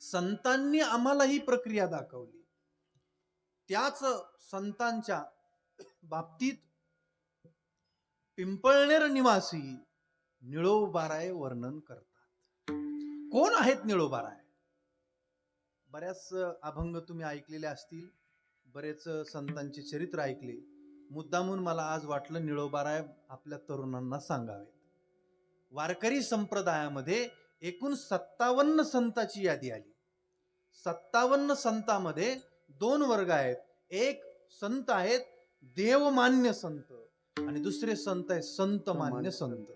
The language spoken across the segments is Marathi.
संतांनी आम्हाला ही प्रक्रिया दाखवली. त्याच संतांच्या बाबतीत पिंपळनेर निवासी निळोबाराय वर्णन करतात. कोण आहेत निळोबाराय? बऱ्याच अभंग तुम्ही ऐकलेले असतील बरेच संतांचे चरित्र ऐकले. मुद्दामून मला आज वाटलं निळोबाराय आपल्या तरुणांना सांगावेत. वारकरी संप्रदायामध्ये एकूण सत्तावन्न संताची यादी आली. सत्तावन्न संतामध्ये दोन वर्ग आहेत. एक संत आहेत देवमान्य संत. आणि दुसरे संत आहेत संतमान्य संत.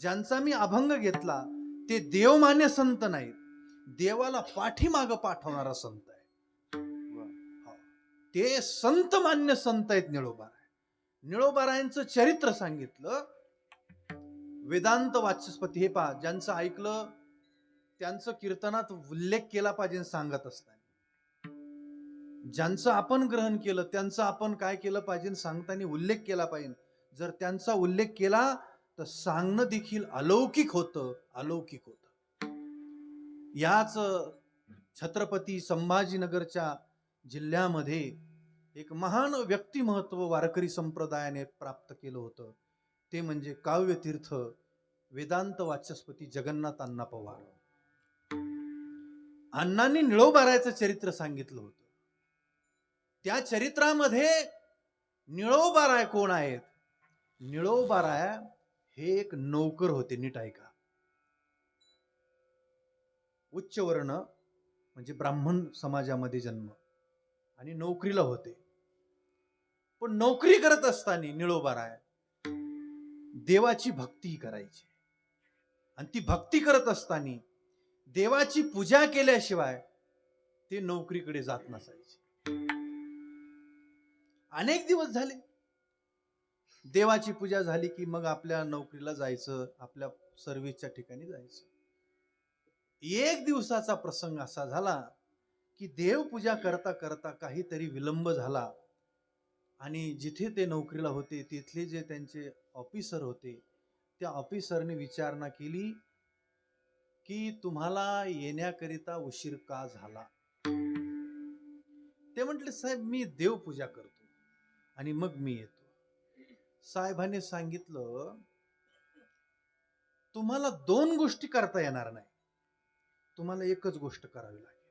ज्यांचा मी अभंग घेतला ते देवमान्य संत नाहीत. देवाला पाठीमाग पाठवणारा संत आहे. हो. ते संत मान्य संत आहेत निळोबाराय. निळोबारायांचं चरित्र सांगितलं वेदांत वाचस्पती हे पहा ज्यांचं ऐकलं त्यांचं कीर्तनात उल्लेख केला पाहिजे सांगत असताना ज्यांचं आपण ग्रहण केलं त्यांचं आपण काय केलं पाहिजे सांगताना उल्लेख केला पाहिजे. जर त्यांचा उल्लेख केला तर सांगणं देखील अलौकिक होतं अलौकिक होतं. याच छत्रपती संभाजीनगरच्या जिल्ह्यामध्ये एक महान व्यक्तिमत्व वारकरी संप्रदायाने प्राप्त केलं होतं. ते म्हणजे काव्यतीर्थ वेदांत वाचस्पती जगन्नाथ अण्णा पवार. अण्णांनी निळोबारायचं चरित्र सांगितलं होतं. त्या चरित्रामध्ये निळोबाराय कोण आहेत? निळोबाराय हे एक नौकर होते नीट ऐका. उच्च वर्ण म्हणजे ब्राह्मण समाजामध्ये जन्म आणि नोकरीला होते. पण नोकरी करत असताना निळोबाराय देवाची भक्ती करायची. आणि ती भक्ती करत असताना देवाची पूजा केल्याशिवाय ते नोकरीकडे जात नसायचे. अनेक दिवस झाले. देवाची पूजा झाली की मग आपल्या नोकरीला जायचं आपल्या सर्व्हिसच्या ठिकाणी जायचं. एक दिवसाचा प्रसंग असा झाला की देवपूजा करता करता काहीतरी विलंब झाला. आणि जिथे ते नोकरीला होते तिथले जे त्यांचे ऑफिसर होते. त्या ऑफिसरने विचारणा केली की तुम्हाला येण्याकरिता उशीर का झाला? ते म्हटले साहेब मी देवपूजा करतो आणि मग मी येतो. साहेबांनी सांगितलं तुम्हाला दोन गोष्टी करता येणार नाही. तुम्हाला एकच गोष्ट करावी लागेल.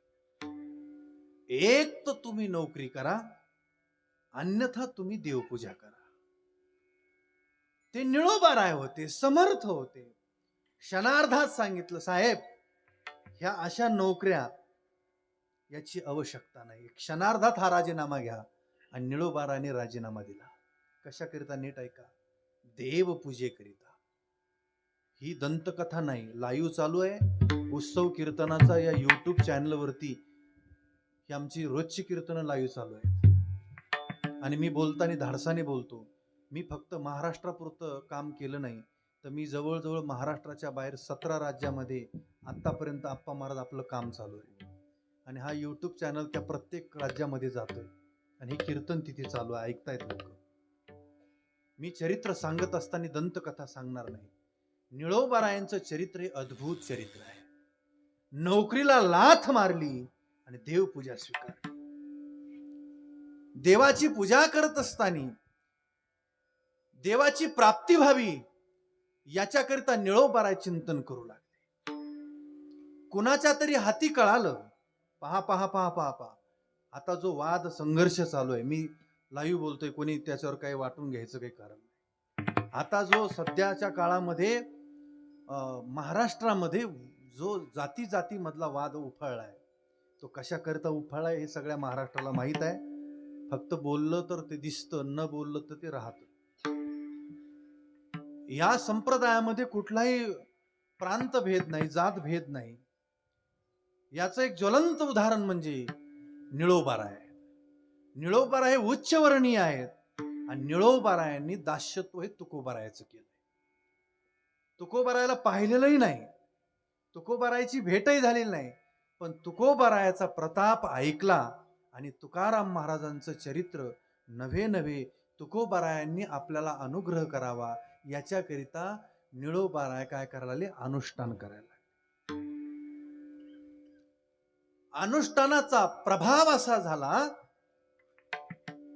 एक तर तुम्ही नोकरी करा अन्यथा तुम्ही देवपूजा करा. ते निळोबा राय होते समर्थ होते. क्षणार्धात सांगितलं साहेब ह्या अशा नोकऱ्या याची आवश्यकता नाही. क्षणार्धात हा राजीनामा घ्या. आणि निळोबाराने राजीनामा दिला. कशाकरिता नीट ऐका. देवपूजेकरिता ही दंतकथा नाही लाईव्ह चालू आहे. उत्सव कीर्तनाचा या युट्यूब चॅनलवरती ही आमची रोजची कीर्तनं लाईव्ह चालू आहे आणि मी बोलताना धाडसाने बोलतो. मी फक्त महाराष्ट्रापुरतं काम केलं नाही तर मी जवळजवळ महाराष्ट्राच्या बाहेर सतरा राज्यामध्ये आत्तापर्यंत आप्पा महाराज आपलं काम चालू आहे. आणि हा यूट्यूब चॅनल त्या प्रत्येक राज्यामध्ये जातो आहे आणि हे कीर्तन तिथे चालू आहे ऐकतायत लोक. मी चरित्र सांगत असताना दंतकथा सांगणार नाही. निळोबारायांचं चरित्र हे अद्भुत चरित्र आहे. नोकरीला लाथ मारली आणि देवपूजा स्वीकारली. देवाची पूजा करत असताना देवाची प्राप्ती व्हावी याच्याकरिता निळोबाराय चिंतन करू लागले. कुणाच्या तरी हाती कळालं पहा पहा पहा पहा पहा. आता जो वाद संघर्ष चालू आहे मी लाईव्ह बोलतोय कोणी त्याच्यावर काही वाटून घ्यायचं काही कारण नाही. आता जो सध्याच्या काळामध्ये महाराष्ट्रामध्ये जो जाती जाती मधला वाद उफाळला आहे तो कशाकरिता उफाळला आहे हे सगळ्या महाराष्ट्राला माहीत आहे. फक्त बोललं तर ते दिसतं न बोललं तर ते राहतं. या संप्रदायामध्ये कुठलाही प्रांत भेद नाही जात भेद नाही. याचं एक ज्वलंत उदाहरण म्हणजे निळोबारा आहे. निळोबारा हे उच्चवर्णीय आहेत आणि निळोबारायांनी दास्यत्व हे तुकोबारायाचं केलंय. तुकोबारायला पाहिलेलंही नाही. तुकोबारायची भेटही झालेली नाही. पण तुकोबारायाचा प्रताप ऐकला आणि तुकाराम महाराजांचं चरित्र नव्हे नव्हे तुकोबारायांनी आपल्याला अनुग्रह करावा याच्याकरिता निळोबाराय काय करायला लागले? अनुष्ठान करायला लागले. अनुष्ठानाचा प्रभाव असा झाला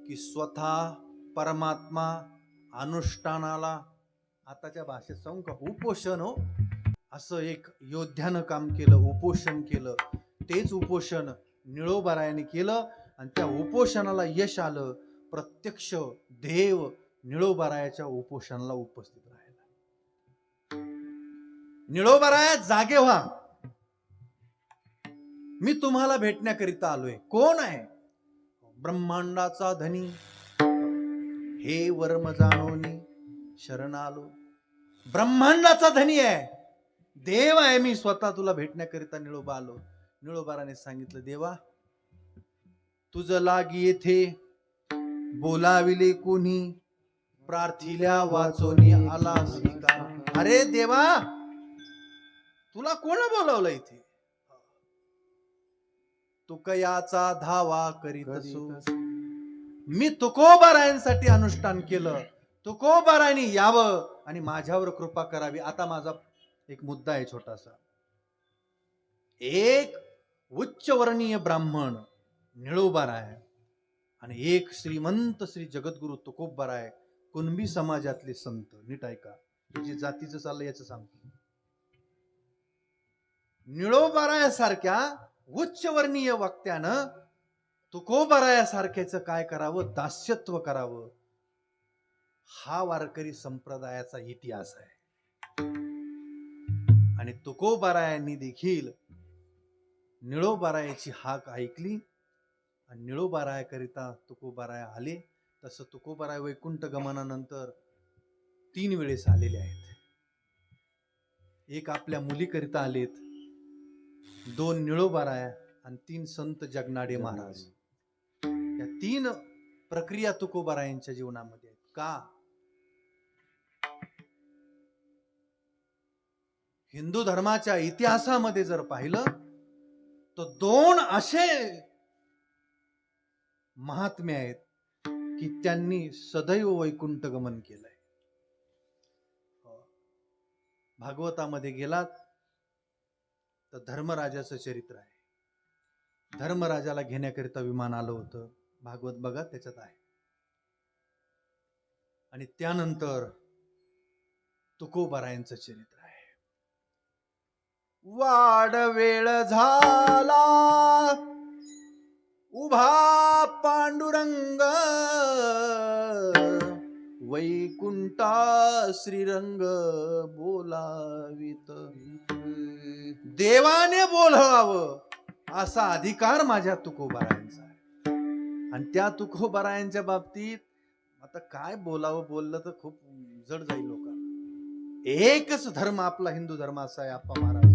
की स्वतः परमात्मा अनुष्ठानाला आताच्या भाषेत सांगू का उपोषण हो असं एक योद्ध्यानं काम केलं उपोषण केलं तेच उपोषण निळोबारायाने केलं आणि त्या उपोषणाला यश आलं प्रत्यक्ष देव निळोबारायाच्या उपोषणाला उपस्थित राहायला. निळोबाराया जागे व्हा. मी तुम्हाला भेटण्याकरिता आलोय. कोण आहे? ब्रह्मांडाचा धनी. हे वर्म जाणोनी शरण आलो ब्रह्मांडाचा धनी आहे. देव आहे. मी स्वतः तुला भेटण्याकरिता निळोबा आलो. निळोबाराने सांगितलं देवा तुझ लागी येथे. बोलाविले कोणी? प्रार्थिल्या वाचोनी आला का अरे देवा तुला कोण बोलावलं इथे? तुकयाचा धावा करीत असो. मी तुकोबारायांसाठी अनुष्ठान केलं. तुकोबारायांनी यावं आणि माझ्यावर कृपा करावी. आता माझा एक मुद्दा आहे छोटासा. एक उच्चवर्णीय ब्राह्मण निळोबाराय आणि एक श्रीमंत श्री जगद्गुरु तुकोबाराय कुणबी समाजातले संत नीट ऐका. हे जे जातीचं चाललं याचं सांगतो. निळोबारायासारख्या उच्चवर्णीय वक्त्यानं तुकोबारायासारख्याचं काय करावं? दास्यत्व करावं? हा वारकरी संप्रदायाचा इतिहास आहे. आणि तुकोबारायांनी देखील निळोबारायाची हाक ऐकली आणि निळोबारायाकरिता तुकोबाराया आले. तसं तुकोबाराय वैकुंठ गमनानंतर तीन वेळेस आलेले आहेत. एक आपल्या मुलीकरिता आलेत. दोन निळोबाराया आणि तीन संत जगनाडे महाराज. या तीन प्रक्रिया तुकोबारायांच्या जीवनामध्ये आहेत. का? हिंदू धर्माच्या इतिहासामध्ये जर पाहिलं तर दोन असे महात्मे आहेत. की त्यांनी सदैव वैकुंठ गमन केलंय. हो. भागवतामध्ये गेलात तर धर्मराजाचं चरित्र आहे. धर्मराजाला घेण्याकरिता विमान आलं होतं. भागवत बघा त्याच्यात आहे. आणि त्यानंतर तुकोबारायांचं चरित्र आहे. वाड वेळ झाला उभा पांडुरंग वैकुंठा श्रीरंग बोलावित. देवाने बोलवावं असा अधिकार माझ्या तुकोबारायांचा आहे. आणि त्या तुकोबारायांच्या बाबतीत आता काय बोलावं बोललं तर खूप जड जाईल लोकांना. एकच धर्म आपला हिंदू धर्म असा आहे आप्पा महाराज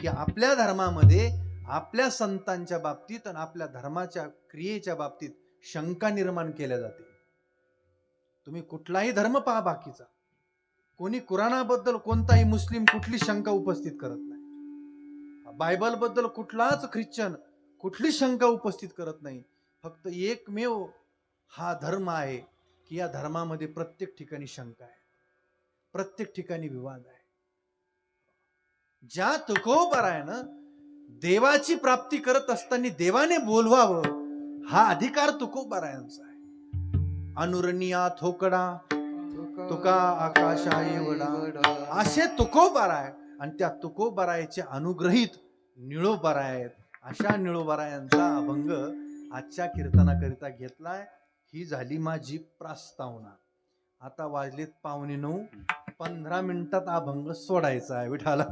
की आपल्या धर्मामध्ये आपल्या संतांच्या बाबतीत आणि आपल्या धर्माच्या क्रियेच्या बाबतीत शंका निर्माण केल्या जाते. तुम्ही कुठलाही धर्म पहा बाकीचा. कोणी कुराणाबद्दल कोणताही मुस्लिम कुठली शंका उपस्थित करत नाही. बायबलबद्दल कुठलाच ख्रिश्चन कुठली शंका उपस्थित करत नाही. फक्त एकमेव हा धर्म आहे की या धर्मामध्ये प्रत्येक ठिकाणी शंका आहे. प्रत्येक ठिकाणी विवाद आहे. ज्या तुकोबर आहे ना देवाची प्राप्ती करत असताना देवाने बोलवावं हा अधिकार तुकोबारायांचा आहे. अनुरणिया थोकडा तुका आकाशा एवढा असे तुकोबाराय आणि त्या तुकोबारायचे अनुग्रहित निळोबाराय आहेत. अशा निळोबारायांचा अभंग आजच्या कीर्तनाकरिता घेतलाय. ही झाली माझी प्रास्तावना. आता वाजलेत पावणे नऊ. पंधरा मिनिटात अभंग सोडायचा आहे विठाला